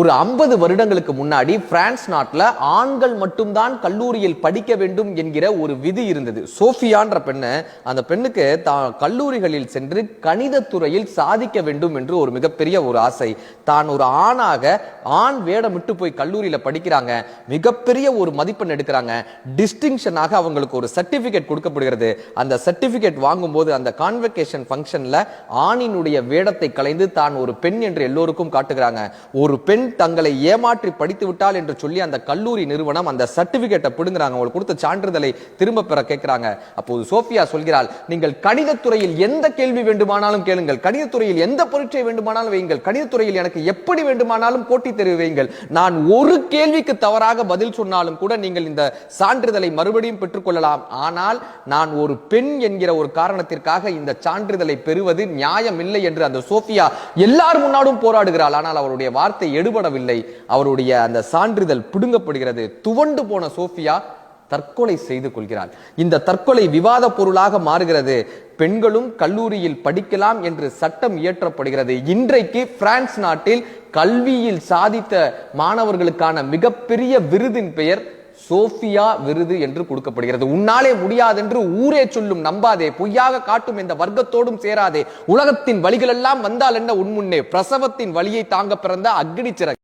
ஒரு ஐம்பது வருடங்களுக்கு முன்னாடி பிரான்ஸ் நாட்டில் ஆண்கள் மட்டும்தான் கல்லூரியில் படிக்க வேண்டும் என்கிற ஒரு விதி இருந்தது. சோஃபியான்ற பெண்ணு அந்த பெண்ணுக்கு தான் கல்லூரிகளில் சென்று கணிதத்துறையில் சாதிக்க வேண்டும் என்று ஒரு மிகப்பெரிய ஒரு ஆசை. தான் ஒரு ஆணாக ஆண் வேடமிட்டு போய் கல்லூரியில் படிக்கிறாங்க. மிகப்பெரிய ஒரு மதிப்பெண் எடுக்கிறாங்க. டிஸ்டிங்ஷனாக அவங்களுக்கு ஒரு சர்டிஃபிகேட் கொடுக்கப்படுகிறது. அந்த சர்டிஃபிகேட் வாங்கும்போது அந்த கான்வெகேஷன் ஃபங்க்ஷனில் ஆணினுடைய வேடத்தை கலைந்து தான் ஒரு பெண் என்று எல்லோருக்கும் காட்டுகிறாங்க. ஒரு பெண் பெண் தங்களை ஏமாற்றி படித்து விட்டால் என்று சொல்லி அந்த கல்லூரி நிறுவனம் அந்த சர்டிபிகேட்டை பிடுங்குறாங்க. அவங்களுக்கு கொடுத்த சான்றிதழை திரும்ப பெற கேட்கிறாங்க அப்போது சோஃபியா சொல்கிறாள் நீங்கள் கணிதத்துறையில் எந்த கேள்வி வேண்டுமானாலும் கேளுங்கள். கணிதத்துறையில் எந்த பரீட்சை வேண்டுமானாலும் வையுங்கள். கணிதத்துறையில் எனக்கு எப்படி வேண்டுமானாலும் போட்டி தேர்வு வையுங்கள். நான் ஒரு கேள்விக்கு தவறாக பதில் சொன்னாலும் கூட நீங்கள் இந்த சான்றிதழை மறுபடியும் பெற்றுக்கொள்ளலாம் ஆனால் நான் ஒரு பெண் என்கிற ஒரு காரணத்திற்காக இந்த சான்றிதழை பெறுவது நியாயம் இல்லை என்று அந்த சோஃபியா எல்லார் முன்னாடும் போராடுகிறாள். ஆனால் அவருடைய வார்த்தை எடு எடுபடவில்லை அவருடைய அந்த சான்றிதழ் பிடுங்கப்படுகிறது. துவண்டு போன சோஃபியா தற்கொலை செய்து கொள்கிறாள். இந்த தற்கொலை விவாத பொருளாக மாறுகிறது. பெண்களும் கல்லூரியில் படிக்கலாம் என்று சட்டம் இயற்றப்படுகிறது. இன்றைக்கு பிரான்ஸ் நாட்டில் கல்வியில் சாதித்த மாணவர்களுக்கான மிகப்பெரிய விருதின் பெயர் சோஃபியா விருது என்று கொடுக்கப்படுகிறது. உன்னாலே முடியாதென்று ஊரே சொல்லும் நம்பாதே. பொய்யாக காட்டும் இந்த வர்க்கத்தோடும் சேராதே. உலகத்தின் வழிகளெல்லாம் வந்தால் என்ன உன்முன்னே பிரசவத்தின் வழியை தாங்க பிறந்த அக்னி சிறகு.